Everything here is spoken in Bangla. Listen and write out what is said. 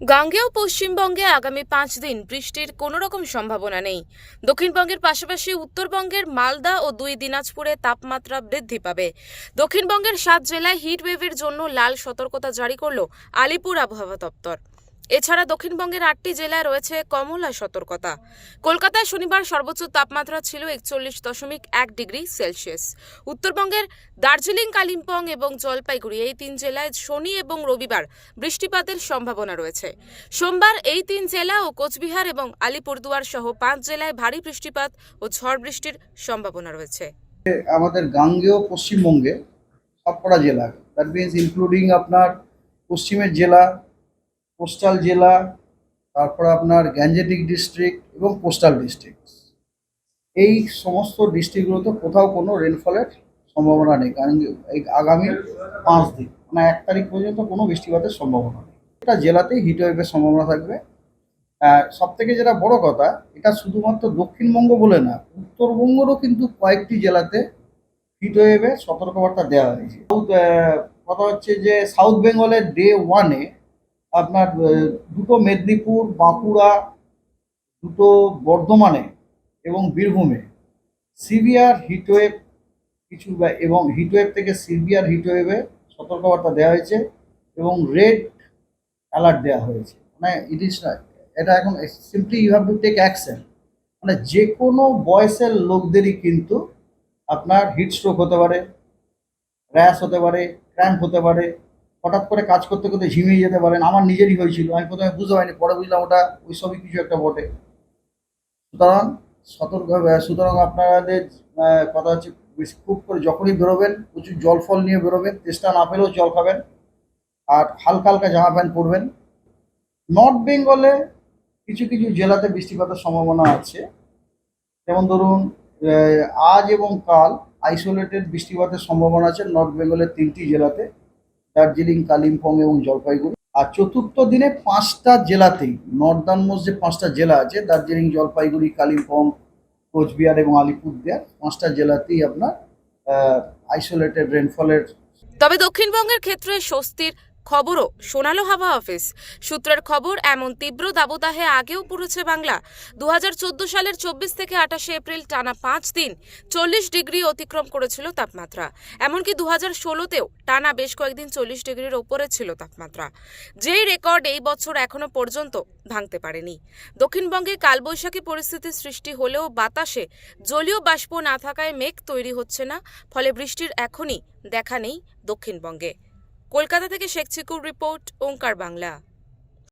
গাঙ্গেয় পশ্চিমবঙ্গে আগামী পাঁচ দিন বৃষ্টির কোনো রকম সম্ভাবনা নেই। দক্ষিণবঙ্গের পাশাপাশি উত্তরবঙ্গের মালদা ও দুই দিনাজপুরে তাপমাত্রা বৃদ্ধি পাবে। দক্ষিণবঙ্গের সাত জেলায় হিটওয়েভের জন্য লাল সতর্কতা জারি করল আলিপুর আবহাওয়া দপ্তর। এছাড়া দক্ষিণবঙ্গের আটটি জেলায় রয়েছে কমলা সতর্কতা। কলকাতায় শনিবার সর্বোচ্চ তাপমাত্রা ছিল একচল্লিশ দশমিক এক ডিগ্রি সেলসিয়াস। উত্তরবঙ্গের দার্জিলিং, কালিম্পং এবং জলপাইগুড়ি এই তিন জেলায় শনি এবং রবিবার বৃষ্টিপাতের সম্ভাবনা রয়েছে। সোমবার এই তিন জেলা ও কোচবিহার এবং আলিপুরদুয়ার সহ পাঁচ জেলায় ভারী বৃষ্টিপাত ও ঝড় বৃষ্টির সম্ভাবনা রয়েছে। আমাদের গাঙ্গেয় পশ্চিমবঙ্গে সবকটা জেলা দ্যাট মিনস ইনক্লুডিং আপনার পশ্চিমের জেলা কোস্টাল জেলা, তারপর আপনার গ্যাঞ্জেটিক ডিস্ট্রিক্ট এবং কোস্টাল ডিস্ট্রিক্ট এই সমস্ত ডিস্ট্রিক্টগুলোতে কোথাও কোনো রেনফলের সম্ভাবনা নেই, কারণ এই আগামী পাঁচ দিন মানে এক তারিখ পর্যন্ত কোনো বৃষ্টিপাতের সম্ভাবনা নেই। এটা জেলাতেই হিট ওয়েভের সম্ভাবনা থাকবে। সব থেকে যেটা বড় কথা, এটা শুধুমাত্র দক্ষিণবঙ্গ বলে না, উত্তরবঙ্গেরও কিন্তু কয়েকটি জেলাতে হিট ওয়েভের সতর্কবার্তা দেওয়া হয়েছে। কথা হচ্ছে যে সাউথ বেঙ্গলের ডে ওয়ানে আপনার দুটো মেদিনীপুর, বাঁকুড়া, দুটো বর্ধমানে এবং বীরভূমে। সিভিয়ার হিটওয়েভ কিছু এবং হিটওয়েভ থেকে সিভিয়ার হিটওয়েভে সতর্কবার্তা দেওয়া হয়েছে এবং রেড অ্যালার্ট দেওয়া হয়েছে। মানে ইট ইস এটা এখন simply you have to take action মানে যে কোনো বয়সের লোকদেরই কিন্তু আপনার হিট স্ট্রোক হতে পারে র্যাশ হতে পারে ক্র্যাম্প হতে পারে হঠাৎ করে কাজ করতে করতে ঝিমিয়ে যেতে পারেন, আমার নিজেরই হয়েছিল, আমি প্রথমে বুঝতে পারিনি, পরে বুঝলাম ওটা ওই সবই কিছু একটা বটে। সুতরাং সতর্ক, সুতরাং আপনাদের কথা হচ্ছে খুব করে যখনই বেরোবেন, প্রচুর জল ফল নিয়ে বেরোবেন চেষ্টা না পেলেও জল খাবেন, আর হালকা হালকা জামা প্যান্ট পরবেন। নর্থ বেঙ্গলে কিছু কিছু জেলাতে বৃষ্টিপাতের সম্ভাবনা আছে। যেমন ধরুন আজ এবং কাল আইসোলেটেড বৃষ্টিপাতের সম্ভাবনা আছে নর্থ বেঙ্গলের তিনটি জেলাতে। দার্জিলিং, কালিম্পং এবং জলপাইগুড়ি। আর চতুর্থ দিনে পাঁচটা জেলাতেই নর্দার্ন মোস্ট যে পাঁচটা জেলা আছে, দার্জিলিং, জলপাইগুড়ি, কালিম্পং, কোচবিহার এবং আলিপুরদুয়ার। পাঁচটা জেলাতেই আপনার আইসোলেটেড রেনফলের তবে দক্ষিণবঙ্গের ক্ষেত্রে স্বস্তির খবরও শোনালো হাওয়া অফিস। সূত্রের খবর, এমন তীব্র দাবদাহে আগেও পড়েছে বাংলা। দু হাজার চোদ্দ সালের চব্বিশ থেকে আঠাশে এপ্রিল টানা পাঁচ দিন চল্লিশ ডিগ্রি অতিক্রম করেছিল তাপমাত্রা। এমনকি দু হাজার ষোলোতেও টানা বেশ কয়েকদিন চল্লিশ ডিগ্রির ওপরে ছিল তাপমাত্রা। যেই রেকর্ড এই বছর এখনও পর্যন্ত ভাঙতে পারেনি। দক্ষিণবঙ্গে কালবৈশাখী পরিস্থিতি সৃষ্টি হলেও বাতাসে জলীয় বাষ্প না থাকায় মেঘ তৈরি হচ্ছে না, ফলে বৃষ্টির এখনই দেখা নেই দক্ষিণবঙ্গে। কলকাতা থেকে শেখ চিকুর রিপোর্ট ওঙ্কার বাংলা।